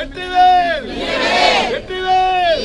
வெற்றிவேல் வெற்றிவேல்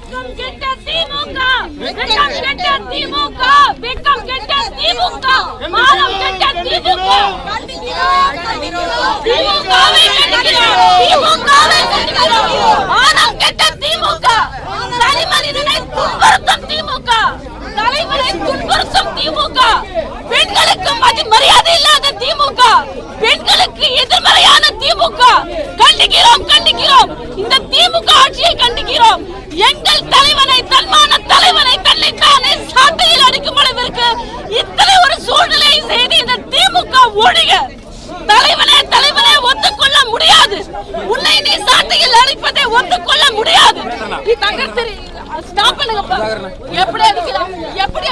வெட்கம் கெட்ட திமுக வெட்கம் கெட்ட திமுக வெட்கம் கெட்ட திமுக. ஒழிக தலைவனே தலைவனே ஒத்துக்கொள்ள முடியாது. உன்னை நீ சாட்டையில் அழைப்பதை ஒத்துக்கொள்ள முடியாது. நீ எப்படி எப்படி